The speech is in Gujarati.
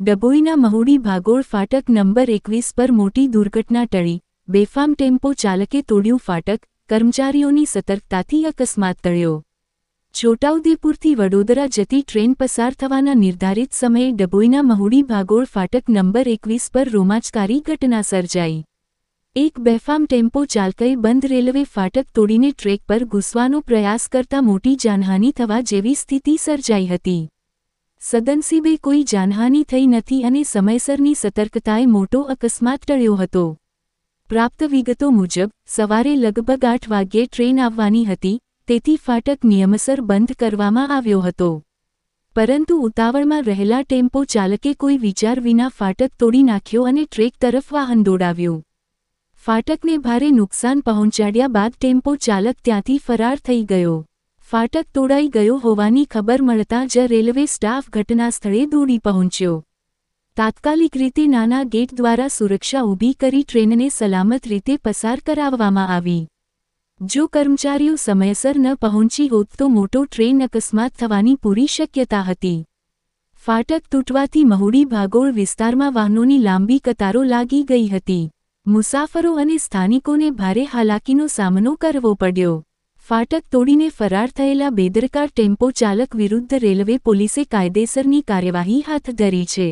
ડભોઈના મહુડી ભાગોળ ફાટક નંબર એકવીસ પર મોટી દુર્ઘટના ટળી. બેફામ ટેમ્પો ચાલકે તોડ્યું ફાટક, કર્મચારીઓની સતર્કતાથી અકસ્માત ટળ્યો. છોટાઉદેપુરથી વડોદરા જતી ટ્રેન પસાર થવાના નિર્ધારિત સમયે ડભોઈના મહુડી ભાગોળ ફાટક નંબર એકવીસ પર રોમાંચકારી ઘટના સર્જાઈ. એક બેફામ ટેમ્પો ચાલકએ બંધ રેલવે ફાટક તોડીને ટ્રેક પર ઘૂસવાનો પ્રયાસ કરતા મોટી જાનહાનિ થવા જેવી સ્થિતિ સર્જાઈ હતી. સદનસીબે કોઈ જાનહાનિ થઈ નથી અને સમયસરની સતર્કતાએ મોટો અકસ્માત ટળ્યો હતો. પ્રાપ્ત વિગતો મુજબ, સવારે લગભગ આઠ વાગ્યે ટ્રેન આવવાની હતી, તેથી ફાટક નિયમસર બંધ કરવામાં આવ્યો હતો. પરંતુ ઉતાવળમાં રહેલા ટેમ્પો ચાલકે કોઈ વિચાર વિના ફાટક તોડી નાખ્યો અને ટ્રેક તરફ વાહન દોડાવ્યું. ફાટકને ભારે નુકસાન પહોંચાડ્યા બાદ ટેમ્પો ચાલક ત્યાંથી ફરાર થઈ ગયો. ફાટક તોડાઈ ગયો હોવાની ખબર મળતા જ રેલવે સ્ટાફ ઘટનાસ્થળે દોડી પહોંચ્યો. તાત્કાલિક રીતે નાના ગેટ દ્વારા સુરક્ષા ઊભી કરી ટ્રેનને સલામત રીતે પસાર કરાવવામાં આવી. જો કર્મચારીઓ સમયસર ન પહોંચી હોત તો મોટો ટ્રેન અકસ્માત થવાની પૂરી શક્યતા હતી. ફાટક તૂટવાથી મહુડી ભાગોળ વિસ્તારમાં વાહનોની લાંબી કતારો લાગી ગઈ હતી. મુસાફરો અને સ્થાનિકોને ભારે હાલાકીનો સામનો કરવો પડ્યો. ફાટક તોડીને ફરાર થયેલા બેદરકાર ટેમ્પો ચાલક વિરુદ્ધ રેલવે પોલીસે કાયદેસરની કાર્યવાહી હાથ ધરી છે.